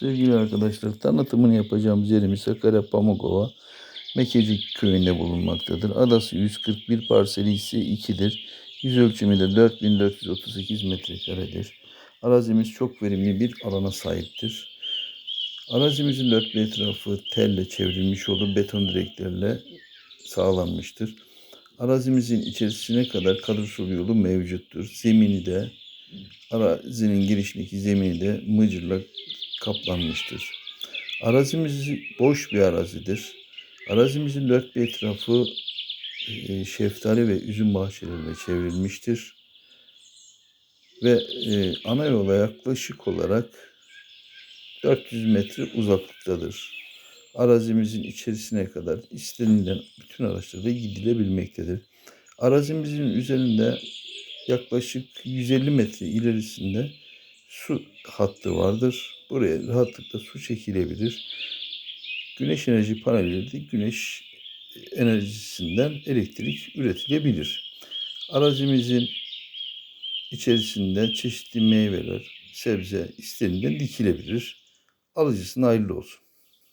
Sevgili arkadaşlar tanıtımını yapacağımız yerimiz Sakarya Pamukova Mekecik köyünde bulunmaktadır. Adası 141 parseli ise 2'dir. Yüz ölçümü de 4438 metrekaredir. Arazimiz çok verimli bir alana sahiptir. Arazimizin dört bir etrafı telle çevrilmiş olup beton direklerle sağlanmıştır. Arazimizin içerisine kadar kalırsız yolu mevcuttur. Zemini de arazinin girişindeki zemini de mıcırla kaplanmıştır. Arazimiz boş bir arazidir. Arazimizin dört bir etrafı e, şeftali ve üzüm bahçeleriyle çevrilmiştir. Ve e, ana yola yaklaşık olarak 400 metre uzaklıktadır. Arazimizin içerisine kadar istenilen bütün araçlarda gidilebilmektedir. Arazimizin üzerinde yaklaşık 150 metre ilerisinde su hattı vardır. Buraya rahatlıkla su çekilebilir. Güneş enerji panelleri de güneş enerjisinden elektrik üretilebilir. Arazimizin içerisinde çeşitli meyveler, sebze istenilen dikilebilir. Alıcısına hayırlı olsun.